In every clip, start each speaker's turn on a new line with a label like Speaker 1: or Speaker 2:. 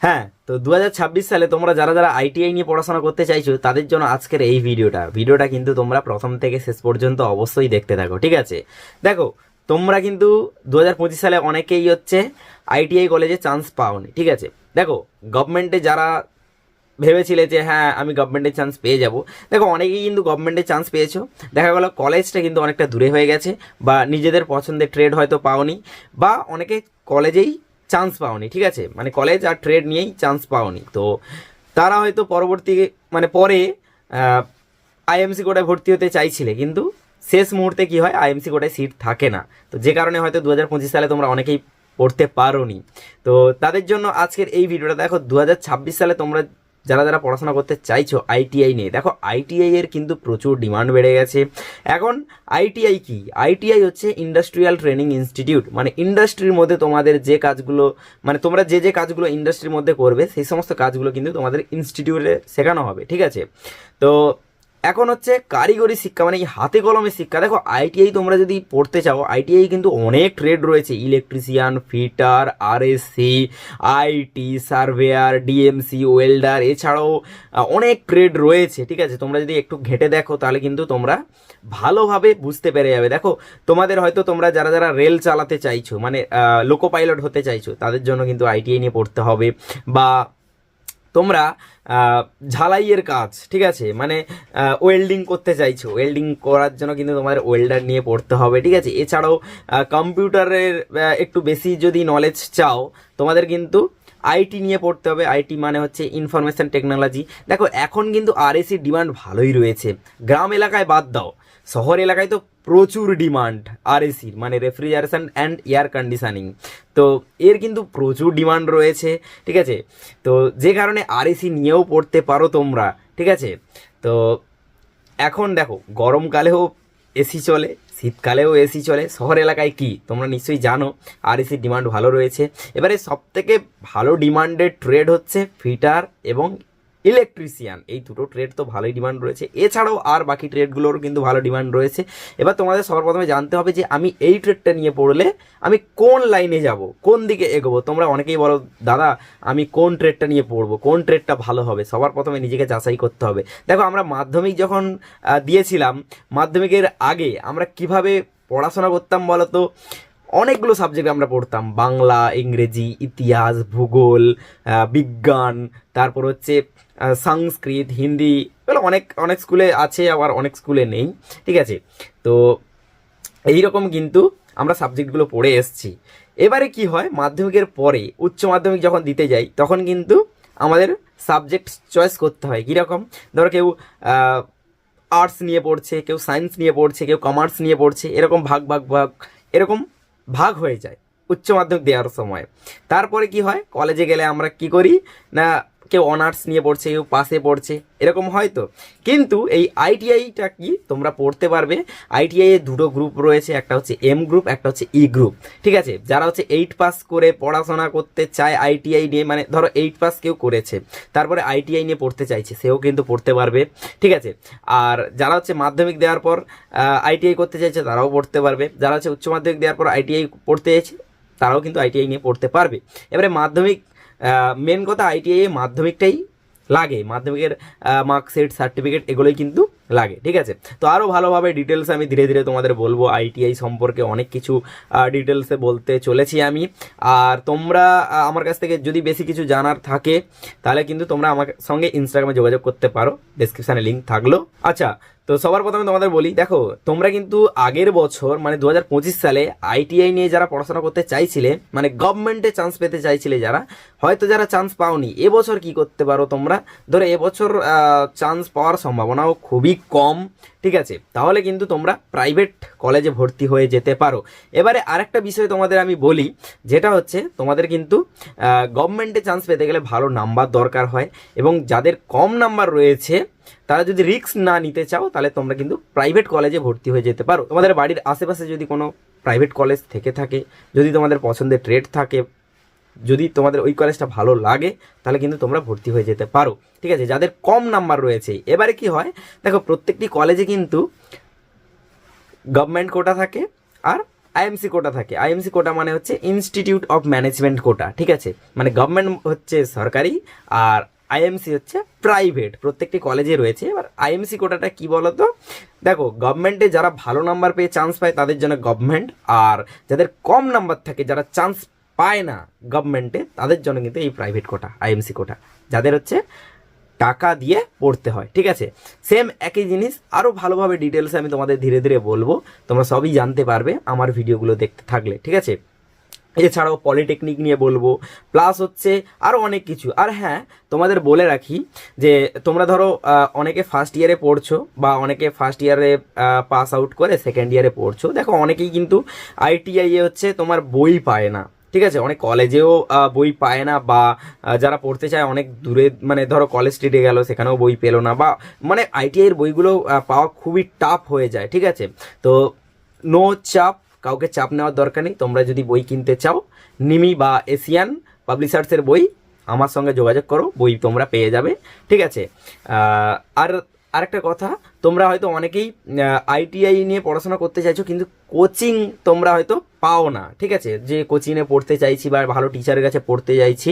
Speaker 1: হ্যাঁ তো দু হাজার ছাব্বিশ সালে তোমরা যারা যারা আইটিআই নিয়ে পড়াশোনা করতে চাইছো, তাদের জন্য আজকের এই ভিডিওটা। ভিডিওটা কিন্তু তোমরা প্রথম থেকে শেষ পর্যন্ত অবশ্যই দেখতে থাকো, ঠিক আছে? দেখো, তোমরা কিন্তু দু হাজার পঁচিশ সালে অনেকেই হচ্ছে আইটিআই কলেজে চান্স পাওনি, ঠিক আছে? দেখো গভর্নমেন্টে যারা ভেবেছিলে যে হ্যাঁ আমি গভর্নমেন্টের চান্স পেয়ে যাব, দেখো, অনেকেই কিন্তু গভর্নমেন্টের চান্স পেয়েছ। দেখা গেলো কলেজটা কিন্তু অনেকটা দূরে হয়ে গেছে, বা নিজেদের পছন্দের ট্রেড হয়তো পাওনি, বা অনেকে কলেজেই চান্স পাওনি, ঠিক আছে? মানে কলেজ আর ট্রেড নিয়েই চান্স পাওনি। তো তারা হয়তো পরবর্তী মানে পরে আইএমসি কোটায় ভর্তি হতে চাইছিলে, কিন্তু শেষ মুহূর্তে কি হয় আইএমসি কোটায় সিট থাকে না। তো যে কারণে হয়তো দু হাজার পঁচিশ সালে তোমরা অনেকেই পড়তে পারোনি। তো তাদের জন্য আজকের এই ভিডিওটা দেখো দু হাজার ছাব্বিশ সালে তোমরা যারা যারা পড়াশোনা করতে চাইছো আইটিআই নিয়ে, দেখো আইটিআই এর কিন্তু প্রচুর ডিমান্ড বেড়ে গেছে। এখন আইটিআই কি? আইটিআই হচ্ছে ইন্ডাস্ট্রিয়াল ট্রেনিং ইনস্টিটিউট মানে ইন্ডাস্ট্রির মধ্যে তোমাদের যে কাজগুলো মানে তোমরা যে যে কাজগুলো ইন্ডাস্ট্রির মধ্যে করবে, সেই সমস্ত কাজগুলো কিন্তু তোমাদের ইনস্টিটিউটে শেখানো হবে, ঠিক আছে? তো এখন হচ্ছে কারিগরি শিক্ষা মানে হাতে কলমে শিক্ষা। দেখো আইটিআই তোমরা যদি পড়তে চাও আইটিআই কিন্তু অনেক ট্রেড রয়েছে। Electrician fitter RSC IT surveyor DMC welder এছাড়াও অনেক ট্রেড রয়েছে, ঠিক আছে? তোমরা যদি একটু ঘেটে দেখো, তাহলে কিন্তু তোমরা ভালোভাবে বুঝতে পেরে যাবে। দেখো, তোমাদের হয়তো তোমরা যারা যারা রেল চালাতে চাইছো মানে লোকো পাইলট হতে চাইছো, তাদের জন্য কিন্তু আইটিআই নিয়ে পড়তে হবে, বা তোমরা ঝালাইয়ের কাজ, ঠিক আছে? মানে ওয়েল্ডিং করতে চাইছো। ওয়েল্ডিং করার জন্য কিন্তু তোমার ওয়েল্ডার নিয়ে পড়তে হবে, ঠিক আছে? এছাড়াও কম্পিউটারের একটু বেশি যদি নলেজ চাও, তোমাদের কিন্তু আইটি নিয়ে পড়তে হবে। আইটি মানে হচ্ছে ইনফরমেশন টেকনোলজি দেখো, এখন কিন্তু আরএসির ডিমান্ড ভালোই রয়েছে। গ্রাম এলাকায় বাদ দাও। শহর এলাকায় তো প্রচুর ডিমান্ড আরএসির মানে রেফ্রিজারেশন অ্যান্ড এয়ার কন্ডিশনিং তো এর কিন্তু প্রচুর ডিমান্ড রয়েছে, ঠিক আছে? তো যে কারণে আরএসি নিয়েও পড়তে পারো তোমরা, ঠিক আছে? তো এখন দেখো, গরমকালেও এসি চলে শীতকালেও এসি চলে। শহর এলাকায় কি? তোমরা নিশ্চয়ই জানো আর এসির ডিমান্ড ভালো রয়েছে। এবারে সবথেকে ভালো ডিমান্ডের ট্রেড হচ্ছে ফিটার এবং ইলেকট্রিশিয়ান। এই দুটো ট্রেড তো ভালোই ডিমান্ড রয়েছে। এছাড়াও আর বাকি ট্রেডগুলোর কিন্তু ভালো ডিমান্ড রয়েছে। এবার তোমাদের সবার প্রথমে জানতে হবে যে আমি এই ট্রেডটা নিয়ে পড়লে আমি কোন লাইনে যাব, কোন দিকে এগোবো? তোমরা অনেকেই বলো, দাদা, আমি কোন ট্রেডটা নিয়ে পড়ব? কোন ট্রেডটা ভালো হবে? সবার প্রথমে নিজেকে যাচাই করতে হবে। দেখো, আমরা মাধ্যমিক যখন দিয়েছিলাম, মাধ্যমিকের আগে আমরা কীভাবে পড়াশোনা করতাম বলো তো অনেকগুলো সাবজেক্ট আমরা পড়তাম। বাংলা, ইংরেজি, ইতিহাস, ভূগোল বিজ্ঞান, তারপর হচ্ছে সংস্কৃত, হিন্দি, এগুলো অনেক অনেক স্কুলে আছে, আবার অনেক স্কুলে নেই, ঠিক আছে? তো এইরকম কিন্তু আমরা সাবজেক্টগুলো পড়ে এসেছি। এবারে কি হয়, মাধ্যমিকের পরে, উচ্চ মাধ্যমিক যখন দিতে যাই, তখন কিন্তু আমাদের সাবজেক্ট চয়েস করতে হয়। কীরকম? ধরো কেউ আর্টস নিয়ে পড়ছে, কেউ সায়েন্স নিয়ে পড়ছে, কেউ কমার্স নিয়ে পড়ছে, এরকম ভাগ ভাগ ভাগ, এরকম ভাগ হয়ে যায় উচ্চ মাধ্যমিক দেওয়ার সময়। তারপরে কি হয়, কলেজে গেলে আমরা কি করি, না কেউ অনার্স নিয়ে পড়ছে, কেউ পাশে পড়ছে, এরকম হয় তো? কিন্তু এই আইটিআইটা কি তোমরা পড়তে পারবে? আইটিআই এর দুটো গ্রুপ রয়েছে, একটা হচ্ছে এম গ্রুপ একটা হচ্ছে ই গ্রুপ ঠিক আছে? যারা হচ্ছে এইট পাস করে পড়াশোনা করতে চায় আইটিআই নিয়ে মানে ধরো এইট পাস কেউ করেছে, তারপরে আইটিআই নিয়ে পড়তে চাইছে, সেও কিন্তু পড়তে পারবে। ঠিক আছে? আর যারা হচ্ছে মাধ্যমিক দেওয়ার পর আইটিআই করতে চাইছে, তারাও পড়তে পারবে। যারা হচ্ছে উচ্চ মাধ্যমিক দেওয়ার পর আইটিআই পড়তে চাইছে, তারাও কিন্তু আইটিআই নিয়ে পড়তে পারবে। এবারে মাধ্যমিক মেন কথা আইটিআই মাধ্যমিকটাই লাগে। মাধ্যমিকের মার্কশিট সার্টিফিকেট এগুলোই কিন্তু লাগে, ঠিক আছে? তো আরও ভালোভাবে ডিটেলস আমি ধীরে ধীরে তোমাদের বলব। আইটিআই সম্পর্কে অনেক কিছু ডিটেলসে বলতে চলেছি আমি। আর তোমরা আমার কাছ থেকে যদি বেশি কিছু জানার থাকে, তাহলে কিন্তু তোমরা আমার সঙ্গে ইনস্টাগ্রামে যোগাযোগ করতে পারো। ডেসক্রিপশানে লিঙ্ক থাকল। আচ্ছা তো সবার প্রথমে তোমাদের বলি, দেখো, তোমরা কিন্তু আগের বছর মানে দু হাজার পঁচিশ সালে আইটিআই নিয়ে যারা পড়াশোনা করতে চাইছিলে মানে গভর্নমেন্টে চান্স পেতে চাইছিলে যারা, হয়তো যারা চান্স পাওনি এবছর কি করতে পারো তোমরা? ধরো এবছর চান্স পাওয়ার সম্ভাবনাও খুবই কম, ঠিক আছে? তাহলে কিন্তু তোমরা প্রাইভেট কলেজে ভর্তি হয়ে যেতে পারো। এবারে আরেকটা বিষয় তোমাদের আমি বলি, যেটা হচ্ছে তোমাদের কিন্তু গভর্নমেন্টে চান্স পেতে গেলে ভালো নাম্বার দরকার হয় এবং যাদের কম নাম্বার রয়েছে, তারা যদি রিস্ক না নিতে চাও, তাহলে তোমরা কিন্তু প্রাইভেট কলেজে ভর্তি হয়ে যেতে পারো। তোমাদের বাড়ির আশেপাশে যদি কোনো প্রাইভেট কলেজ থেকে থাকে, যদি তোমাদের পছন্দের ট্রেড থাকে যদি তোমাদের ওই কলেজটা ভালো লাগে, তাহলে কিন্তু তোমরা ভর্তি হয়ে যেতে পারো। ঠিক আছে? যাদের কম নাম্বার রয়েছে, এবারে কি হয়? দেখো, প্রত্যেকটি কলেজে কিন্তু গভর্নমেন্ট কোটা থাকে আর আইএমসি কোটা থাকে। আইএমসি কোটা মানে হচ্ছে ইনস্টিটিউট অফ ম্যানেজমেন্ট কোটা ঠিক আছে? মানে গভর্নমেন্ট হচ্ছে সরকারি আর আইএমসি হচ্ছে প্রাইভেট প্রত্যেকটি কলেজে রয়েছে। এবার আইএমসি কোটাটা কি বলতো? দেখো গভর্নমেন্টে যারা ভালো নাম্বার পেয়ে চান্স পায়, তাদের জন্য গভর্নমেন্ট আর যাদের কম নাম্বার থাকে, যারা চান্স পায় না গভর্নমেন্টে তাদের জন্য কিন্তু এই প্রাইভেট কোটা আইএমসি কোটা যাদের হচ্ছে টাকা দিয়ে পড়তে হয়, ঠিক আছে? সেম একই জিনিস আরও ভালোভাবে ডিটেলসে আমি তোমাদের ধীরে ধীরে বলব, তোমরা সবই জানতে পারবে আমার ভিডিওগুলো দেখতে থাকলে, ঠিক আছে? এছাড়াও পলিটেকনিক নিয়ে বলব প্লাস হচ্ছে আরও অনেক কিছু। আর হ্যাঁ তোমাদের বলে রাখি যে, তোমরা ধরো অনেকে ফার্স্ট ইয়ারে পড়ছো, বা অনেকে ফার্স্ট ইয়ারে পাস আউট করে সেকেন্ড ইয়ারে পড়ছো। দেখো, অনেকেই কিন্তু আইটিআই হচ্ছে তোমার বই পায় না। ঠিক আছে, অনেক কলেজেও বই পায় না বা যারা পড়তে চায় অনেক দূরে মানে ধরো কলেজ স্ট্রিটে গেল, সেখানেও বই পেল না বা মানে আইটিআইয়ের বইগুলো পাওয়া খুবই টাফ হয়ে যায়, ঠিক আছে? তো নো চাপ, কাউকে চাপ নেওয়ার দরকার নেই, তোমরা যদি বই কিনতে চাও নিমি বা এশিয়ান পাবলিশার্সের বই, আমার সঙ্গে যোগাযোগ করো, বই তোমরা পেয়ে যাবে, ঠিক আছে? আর, আরেকটা কথা তোমরা হয়তো অনেকেই আইটিআই নিয়ে পড়াশোনা করতে চাইছো, কিন্তু কোচিং তোমরা হয়তো পাও না, ঠিক আছে? যে কোচিংয়ে পড়তে চাইছি বা ভালো টিচারের কাছে পড়তে চাইছি,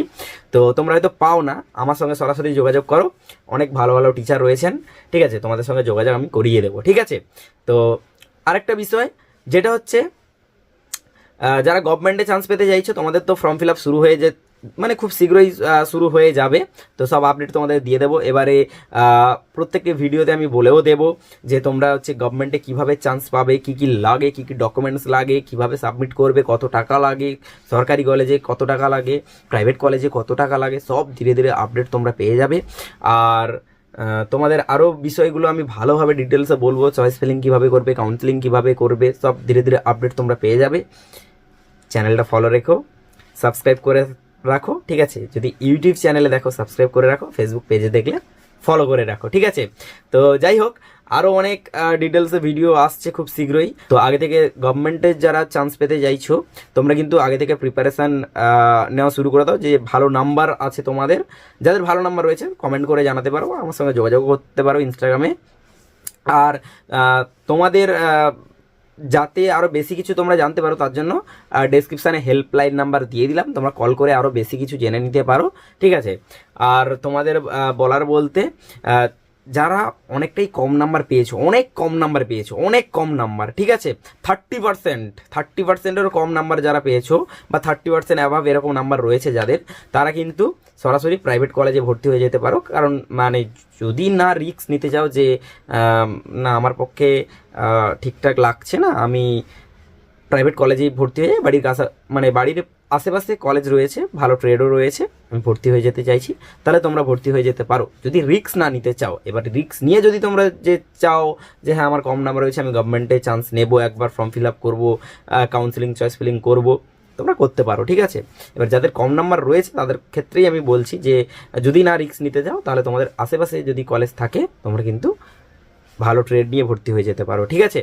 Speaker 1: তো তোমরা হয়তো পাও না। আমার সঙ্গে সরাসরি যোগাযোগ করো, অনেক ভালো ভালো টিচার রয়েছেন, ঠিক আছে? তোমাদের সঙ্গে যোগাযোগ আমি করিয়ে দেবো, ঠিক আছে? তো আরেকটা বিষয়, যেটা হচ্ছে যারা গভর্নমেন্টে চান্স পেতে চাইছো, তোমাদের তো ফর্ম ফিল আপ শুরু হয়ে মানে খুব শীঘ্রই শুরু হয়ে যাবে। তো সব আপডেট তোমাদের দিয়ে দেবো। এবারে প্রত্যেকটি ভিডিওতে আমি বলেও দেবো যে তোমরা হচ্ছে গভর্নমেন্টে কীভাবে চান্স পাবে, কি কি লাগে, কি কি ডকুমেন্টস লাগে, কীভাবে সাবমিট করবে, কত টাকা লাগে, সরকারি কলেজে কত টাকা লাগে প্রাইভেট কলেজে কত টাকা লাগে, সব ধীরে ধীরে আপডেট তোমরা পেয়ে যাবে। আর তোমাদের আরও বিষয়গুলো আমি ভালোভাবে ডিটেলসে বলব চয়েস ফিলিং কীভাবে করবে কাউন্সিলিং কীভাবে করবে, সব ধীরে ধীরে আপডেট তোমরা পেয়ে যাবে। চ্যানেলটা ফলো রেখো সাবস্ক্রাইব করে রাখো, ঠিক আছে? যদি ইউটিউব চ্যানেলে দেখো সাবস্ক্রাইব করে রাখো ফেসবুক পেজে দেখলে ফলো করে রাখো, ঠিক আছে? তো যাই হোক আরও অনেক ডিটেলসে ভিডিও আসছে খুব শীঘ্রই। তো আগে থেকে গভর্নমেন্টের যারা চান্স পেতে চাইছো তোমরা কিন্তু আগে থেকে প্রিপারেশান নেওয়া শুরু করে দাও। যে ভালো নাম্বার আছে তোমাদের, যাদের ভালো নাম্বার রয়েছে কমেন্ট করে জানাতে পারো, আমার সঙ্গে যোগাযোগ করতে পারো ইনস্টাগ্রামে আর তোমাদের যাতে আরও বেশি কিছু তোমরা জানতে পারো, তার জন্য ডেসক্রিপশানে হেল্পলাইন নাম্বার দিয়ে দিলাম, তোমরা কল করে আরও বেশি কিছু জেনে নিতে পারো, ঠিক আছে? আর তোমাদের বলার বলতে যারা অনেকটাই কম নাম্বার পেয়েছ, অনেক কম নাম্বার পেয়েছ, অনেক কম নাম্বার ঠিক আছে? থার্টি পার্সেন্ট থার্টি পার্সেন্টেরও কম নাম্বার যারা পেয়েছ বা থার্টি পার্সেন্ট অ্যাভাব এরকম নাম্বার রয়েছে যাদের, তারা কিন্তু সরাসরি প্রাইভেট কলেজে ভর্তি হয়ে যেতে পারো। কারণ মানে যদি না রিস্ক নিতে চাও যে না, আমার পক্ষে ঠিকঠাক লাগছে না, আমি প্রাইভেট কলেজেই ভর্তি হয়ে বাড়ির কাছে মানে বাড়ির আশেপাশে কলেজ রয়েছে, ভালো ট্রেডও রয়েছে, আমি ভর্তি হয়ে যেতে চাইছি, তাহলে তোমরা ভর্তি হয়ে যেতে পারো। যদি রিক্স না নিতে চাও, এবার রিক্স নিয়ে যদি তোমরা যে চাও যে হ্যাঁ আমার কম নাম্বার রয়েছে, আমি গভর্নমেন্টে চান্স নেব, একবার ফর্ম ফিল আপ করব কাউন্সিলিং চয়েস ফিলিং করব, তোমরা করতে পারো, ঠিক আছে? এবার যাদের কম নাম্বার রয়েছে, তাদের ক্ষেত্রেই আমি বলছি যে, যদি না রিক্স নিতে চাও, তাহলে তোমাদের আশেপাশে যদি কলেজ থাকে, তোমরা কিন্তু ভালো ট্রেড নিয়ে ভর্তি হয়ে যেতে পারো, ঠিক আছে?